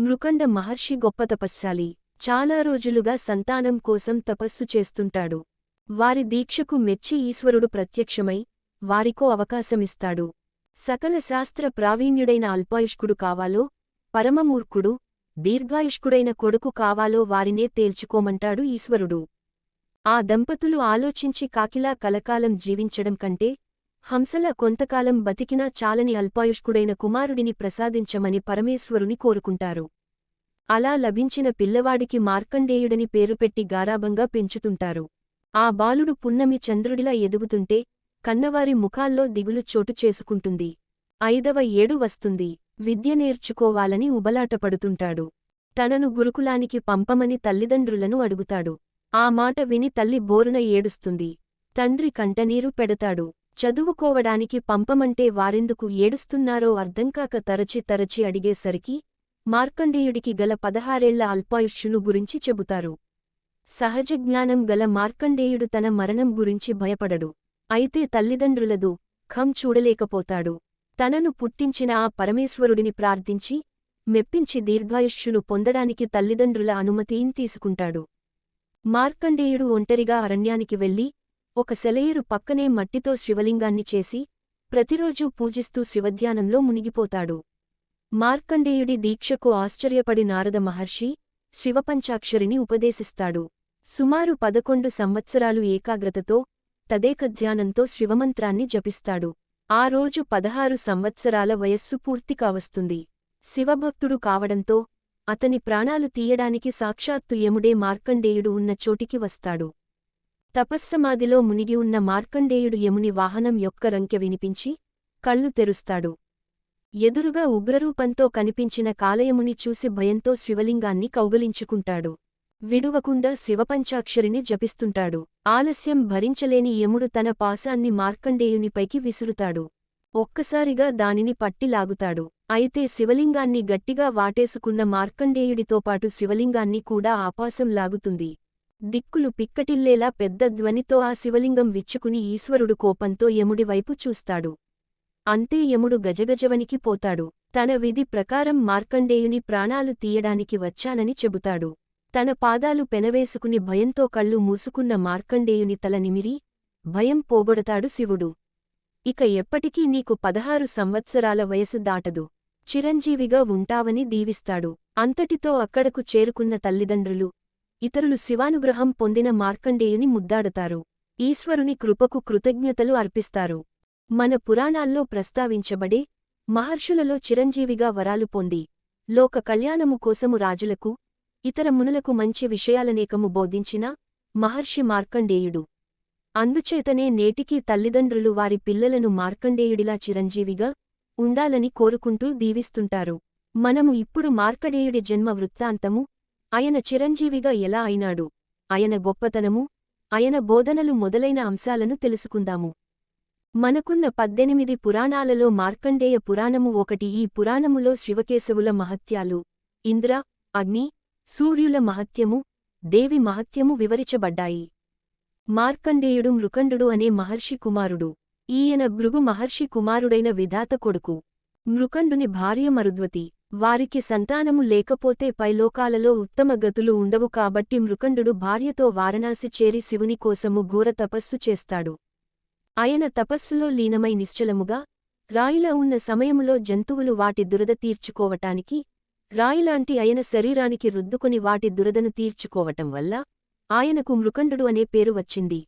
మృకండ మహర్షి గొప్ప తపస్శాలి. చాలా రోజులుగా సంతానం కోసం తపస్సు చేస్తుంటాడు. వారి దీక్షకు మెచ్చి ఈశ్వరుడు ప్రత్యక్షమై వారికో అవకాశమిస్తాడు. సకల శాస్త్ర ప్రావీణ్యుడైన అల్పాయుష్కుడు కావాలో పరమమూర్ఖుడు దీర్ఘాయుష్కుడైన కొడుకు కావాలో వారినే తేల్చుకోమంటాడు ఈశ్వరుడు. ఆ దంపతులు ఆలోచించి కాకిలా కలకాలం జీవించడం కంటే హంసల కొంతకాలం బతికినా చాలని అల్పాయుష్కుడైన కుమారుడిని ప్రసాదించమని పరమేశ్వరుని కోరుకుంటారు. అలా లభించిన పిల్లవాడికి మార్కండేయుడని పేరుపెట్టి గారాభంగా పెంచుతుంటారు. ఆ బాలుడు పున్నమి చంద్రుడిలా ఎదుగుతుంటే కన్నవారి ముఖాల్లో దిగులు చోటు చేసుకుంటుంది. ఐదవ ఏడు వస్తుంది. విద్య నేర్చుకోవాలని ఉబలాటపడుతుంటాడు. తనను గురుకులానికి పంపమని తల్లిదండ్రులను అడుగుతాడు. ఆ మాట విని తల్లి బోరున ఏడుస్తుంది. తండ్రి కంటనీరు పెడతాడు. చదువుకోవడానికి పంపమంటే వారెందుకు ఏడుస్తున్నారో అర్ధంకాక తరచి తరచి అడిగేసరికి మార్కండేయుడికి గల పదహారేళ్ళ అల్పాయుష్యును గురించి చెబుతారు. సహజ జ్ఞానం గల మార్కండేయుడు తన మరణం గురించి భయపడడు. అయితే తల్లిదండ్రులదు ఖం చూడలేకపోతాడు. తనను పుట్టించిన ఆ పరమేశ్వరుడిని ప్రార్థించి మెప్పించి దీర్ఘాయుష్యును పొందడానికి తల్లిదండ్రుల అనుమతిని తీసుకుంటాడు. మార్కండేయుడు ఒంటరిగా అరణ్యానికి వెళ్ళి ఒక సెలయేరు పక్కనే మట్టితో శివలింగాన్ని చేసి ప్రతిరోజూ పూజిస్తూ శివధ్యానంలో మునిగిపోతాడు. మార్కండేయుడి దీక్షకు ఆశ్చర్యపడి నారద మహర్షి శివపంచాక్షరిని ఉపదేశిస్తాడు. సుమారు పదకొండు సంవత్సరాలు ఏకాగ్రతతో తదేకధ్యానంతో శివమంత్రాన్ని జపిస్తాడు. ఆ రోజు పదహారు సంవత్సరాల వయస్సు పూర్తి కావస్తుంది. శివభక్తుడు కావడంతో అతని ప్రాణాలు తీయడానికి సాక్షాత్తు యముడే మార్కండేయుడు ఉన్న చోటికి వస్తాడు. తపస్సమాధిలో మునిగి ఉన్న మార్కండేయుడు యముని వాహనం యొక్క రంకె వినిపించి కళ్ళు తెరుస్తాడు. ఎదురుగా ఉగ్రరూపంతో కనిపించిన కాలయముని చూసి భయంతో శివలింగాన్ని కౌగలించుకుంటాడు. విడువకుండా శివపంచాక్షరిని జపిస్తుంటాడు. ఆలస్యం భరించలేని యముడు తన పాశాన్ని మార్కండేయునిపైకి విసురుతాడు. ఒక్కసారిగా దానిని పట్టి లాగుతాడు. అయితే శివలింగాన్ని గట్టిగా వాటేసుకున్న మార్కండేయుడితోపాటు శివలింగాన్ని కూడా ఆపాసం లాగుతుంది. దిక్కులు పిక్కటిల్లేలా పెద్ద ధ్వనితో ఆ శివలింగం విచ్చుకుని ఈశ్వరుడు కోపంతో యముడివైపు చూస్తాడు. అంతే యముడు గజగజవనికి పోతాడు. తన విధి ప్రకారం మార్కండేయుని ప్రాణాలు తీయడానికి వచ్చానని చెబుతాడు. తన పాదాలు పెనవేసుకుని భయంతో కళ్ళు మూసుకున్న మార్కండేయుని తల నిమిరి భయం పోగొడతాడు శివుడు. ఇక ఎప్పటికీ నీకు పదహారు సంవత్సరాల వయసు దాటదు. చిరంజీవిగా ఉంటావని దీవిస్తాడు. అంతటితో అక్కడకు చేరుకున్న తల్లిదండ్రులు ఇతరులు శివానుగ్రహం పొందిన మార్కండేయుని ముద్దాడతారు. ఈశ్వరుని కృపకు కృతజ్ఞతలు అర్పిస్తారు. మన పురాణాల్లో ప్రస్తావించబడే మహర్షులలో చిరంజీవిగా వరాలు పొంది లోక కళ్యాణము కోసము రాజులకు ఇతర మునులకు మంచి విషయాలనేకము బోధించిన మహర్షి మార్కండేయుడు. అందుచేతనే నేటికీ తల్లిదండ్రులు వారి పిల్లలను మార్కండేయుడిలా చిరంజీవిగా ఉండాలని కోరుకుంటూ దీవిస్తుంటారు. మనము ఇప్పుడు మార్కండేయుడి జన్మ వృత్తాంతము ఆయన చిరంజీవిగా ఎలా అయినాడు? ఆయన గొప్పతనము ఆయన బోధనలు మొదలైన అంశాలను తెలుసుకుందాము. మనకున్న పద్దెనిమిది పురాణాలలో మార్కండేయ పురాణము ఒకటి. ఈ పురాణములో శివకేశవుల మహత్యాలు. ఇంద్ర అగ్ని సూర్యుల మహత్యము దేవి మహత్యము వివరించబడ్డాయి. మార్కండేయుడు మృకండుడు అనే మహర్షి కుమారుడు. ఈయన భృగు మహర్షి కుమారుడైన విధాత కొడుకు. మృకండుని భార్య మరుద్వతి. వారికి సంతానము లేకపోతే పైలోకాలలో ఉత్తమ గతులు ఉండవు కాబట్టి మృకండుడు భార్యతో వారణాసి చేరి శివుని కోసము ఘోర తపస్సు చేస్తాడు. ఆయన తపస్సులో లీనమై నిశ్చలముగా రాయిల ఉన్న సమయములో జంతువులు వాటి దురద తీర్చుకోవటానికి రాయిలాంటి ఆయన శరీరానికి రుద్దుకొని వాటి దురదను తీర్చుకోవటం వల్ల ఆయనకు మృకండుడు అనే పేరు వచ్చింది.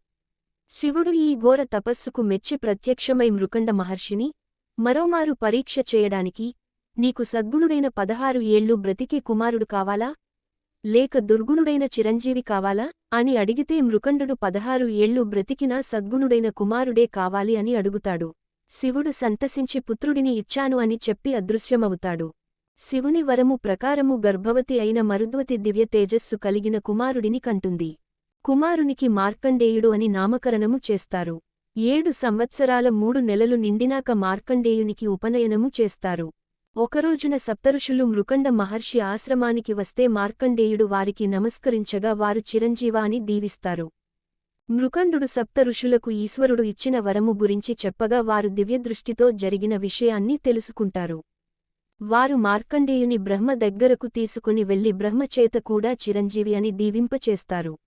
శివుడు ఈ ఘోర తపస్సుకు మెచ్చి ప్రత్యక్షమై మృకండ మహర్షిని మరోమారు పరీక్ష చేయడానికి నీకు సద్గుణుడైన పదహారు ఏళ్ళు బ్రతికే కుమారుడు కావాలా? లేక దుర్గుణుడైన చిరంజీవి కావాలా? అని అడిగితే మృకండుడు పదహారు ఏళ్ళు బ్రతికినా సద్గుణుడైన కుమారుడే కావాలి అని అడుగుతాడు. శివుడు సంతసించి పుత్రుడిని ఇచ్చాను అని చెప్పి అదృశ్యమవుతాడు. శివుని వరము ప్రకారము గర్భవతి అయిన మరుద్వతి దివ్య తేజస్సు కలిగిన కుమారుడిని కంటుంది. కుమారునికి మార్కండేయుడు అని నామకరణము చేస్తారు. ఏడు సంవత్సరాల మూడు నెలలు నిండినాక మార్కండేయునికి ఉపనయనము చేస్తారు. ఒకరోజున సప్తఋషులు మృకండ మహర్షి ఆశ్రమానికి వస్తే మార్కండేయుడు వారికి నమస్కరించగా వారు చిరంజీవ అని దీవిస్తారు. మృకండుడు సప్తఋషులకు ఈశ్వరుడు ఇచ్చిన వరము గురించి చెప్పగా వారు దివ్యదృష్టితో జరిగిన విషయాన్ని తెలుసుకుంటారు. వారు మార్కండేయుని బ్రహ్మ దగ్గరకు తీసుకుని వెళ్ళి బ్రహ్మచేత కూడా చిరంజీవి అని దీవింపచేస్తారు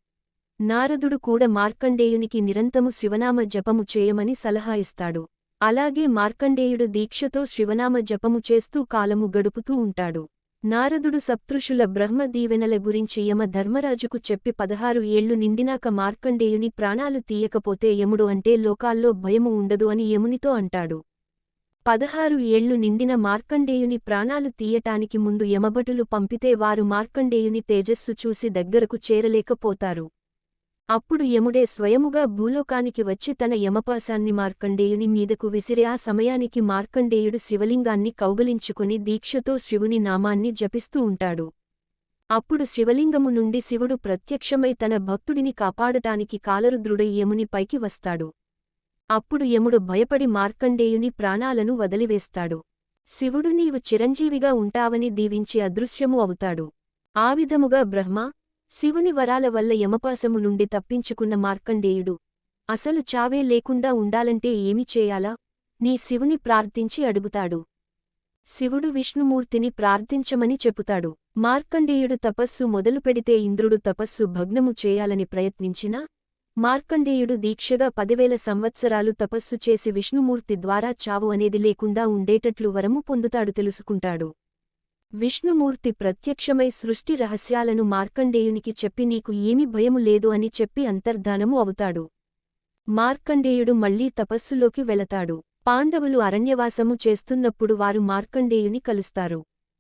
నారదుడు కూడా మార్కండేయునికి నిరంతము శివనామ జపము చేయమని సలహా ఇస్తాడు. అలాగే మార్కండేయుడు దీక్షతో శివనామ జపము చేస్తూ కాలము గడుపుతూ ఉంటాడు. నారదుడు సప్తృషుల బ్రహ్మ దీవెనల గురించి యమ ధర్మరాజుకు చెప్పి పదహారు ఏళ్ళు నిండినాక మార్కండేయుని ప్రాణాలు తీయకపోతే యముడు అంటే లోకాల్లో భయము ఉండదు అని యమునితో అంటాడు. పదహారు ఏళ్ళు నిండిన మార్కండేయుని ప్రాణాలు తీయటానికి ముందు యమభటులు పంపితే వారు మార్కండేయుని తేజస్సు చూసి దగ్గరకు చేరలేకపోతారు. అప్పుడు యముడే స్వయముగా భూలోకానికి వచ్చి తన యమపాశాన్ని మార్కండేయుని మీదకు విసిరే ఆ సమయానికి మార్కండేయుడు శివలింగాన్ని కౌగలించుకుని దీక్షతో శివుని నామాన్ని జపిస్తూ ఉంటాడు. అప్పుడు శివలింగము నుండి శివుడు ప్రత్యక్షమై తన భక్తుడిని కాపాడటానికి కాలరుద్రుడై యముని పైకి వస్తాడు. అప్పుడు యముడు భయపడి మార్కండేయుని ప్రాణాలను వదిలివేస్తాడు. శివుడు నీవు చిరంజీవిగా ఉంటావని దీవించి అదృశ్యము అవుతాడు. ఆ విధముగా బ్రహ్మ శివుని వరాల వల్ల యమపాసము నుండి తప్పించుకున్న మార్కండేయుడు. అసలు చావే లేకుండా ఉండాలంటే ఏమి చేయాలా? నీ శివుని ప్రార్థించి అడుగుతాడు. శివుడు విష్ణుమూర్తిని ప్రార్థించమని చెపుతాడు. మార్కండేయుడు తపస్సు మొదలుపెడితే ఇంద్రుడు తపస్సు భగ్నము చేయాలని ప్రయత్నించినా మార్కండేయుడు దీక్షగా పదివేల సంవత్సరాలు తపస్సు చేసి విష్ణుమూర్తి ద్వారా చావు అనేది లేకుండా ఉండేటట్లు వరము పొందుతాడు తెలుసుకుంటాడు. విష్ణుమూర్తి ప్రత్యక్షమై సృష్టి రహస్యాలను మార్కండేయునికి చెప్పి నీకు ఏమి భయము లేదు అని చెప్పి అంతర్ధానము అవుతాడు. మార్కండేయుడు మళ్ళీ తపస్సులోకి వెళతాడు. పాండవులు అరణ్యవాసము చేస్తున్నప్పుడు వారు మార్కండేయుని కలుస్తారు.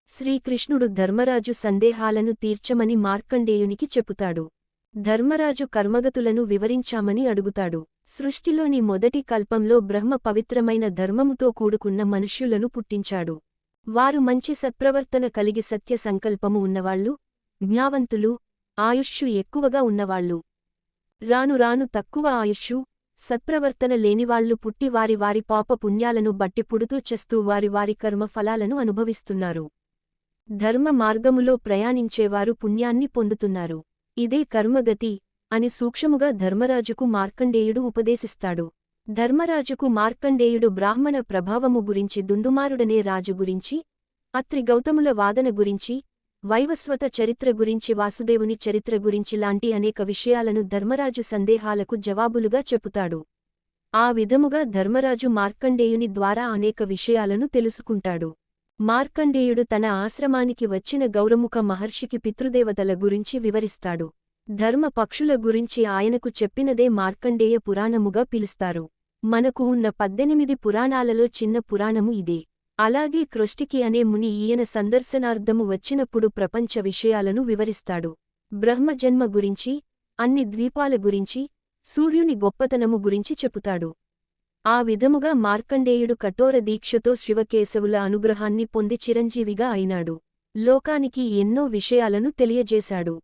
శ్రీకృష్ణుడు ధర్మరాజు సందేహాలను తీర్చమని మార్కండేయునికి చెపుతాడు. ధర్మరాజు కర్మగతులను వివరించామని అడుగుతాడు. సృష్టిలోని మొదటి కల్పంలో బ్రహ్మ పవిత్రమైన ధర్మముతో కూడుకున్న మనుష్యులను పుట్టించాడు. వారు మంచి సత్ప్రవర్తన కలిగి సత్య సంకల్పము ఉన్నవాళ్ళు జ్ఞావంతులు ఆయుష్షు ఎక్కువగా ఉన్నవాళ్ళు రాను రాను తక్కువ ఆయుష్షు సత్ప్రవర్తన లేనివాళ్ళు పుట్టి వారి వారి పాప పుణ్యాలను బట్టి పుడుతూ చేస్తూ వారి వారి కర్మ ఫలాలను అనుభవిస్తున్నారు. ధర్మ మార్గములో ప్రయాణించేవారు పుణ్యాన్ని పొందుతున్నారు. ఇదే కర్మగతి అని సూక్ష్మముగా ధర్మరాజుకు మార్కండేయుడు ఉపదేశిస్తాడు. ధర్మరాజుకు మార్కండేయుడు బ్రాహ్మణ ప్రభావము గురించి దుందుమారుడనే రాజు గురించి అత్రి గౌతముల వాదన గురించి వైవస్వత చరిత్ర గురించి వాసుదేవుని చరిత్ర గురించి లాంటి అనేక విషయాలను ధర్మరాజు సందేహాలకు జవాబులుగా చెపుతాడు. ఆ విధముగా ధర్మరాజు మార్కండేయుని ద్వారా అనేక విషయాలను తెలుసుకుంటాడు. మార్కండేయుడు తన ఆశ్రమానికి వచ్చిన గౌరముఖ మహర్షికి పితృదేవతల గురించి వివరిస్తాడు. ధర్మ పక్షుల గురించి ఆయనకు చెప్పినదే మార్కండేయ పురాణముగా పిలుస్తారు. మనకు ఉన్న పద్దెనిమిది పురాణాలలో చిన్న పురాణము ఇదే. అలాగే క్రొష్టికి అనే ముని ఈయన సందర్శనార్థము వచ్చినప్పుడు ప్రపంచ విషయాలను వివరిస్తాడు. బ్రహ్మజన్మ గురించి అన్ని ద్వీపాల గురించి సూర్యుని గొప్పతనము గురించి చెపుతాడు. ఆ విధముగా మార్కండేయుడు కఠోర దీక్షతో శివకేశవుల అనుగ్రహాన్ని పొంది చిరంజీవిగా అయినాడు. లోకానికి ఎన్నో విషయాలను తెలియజేశాడు.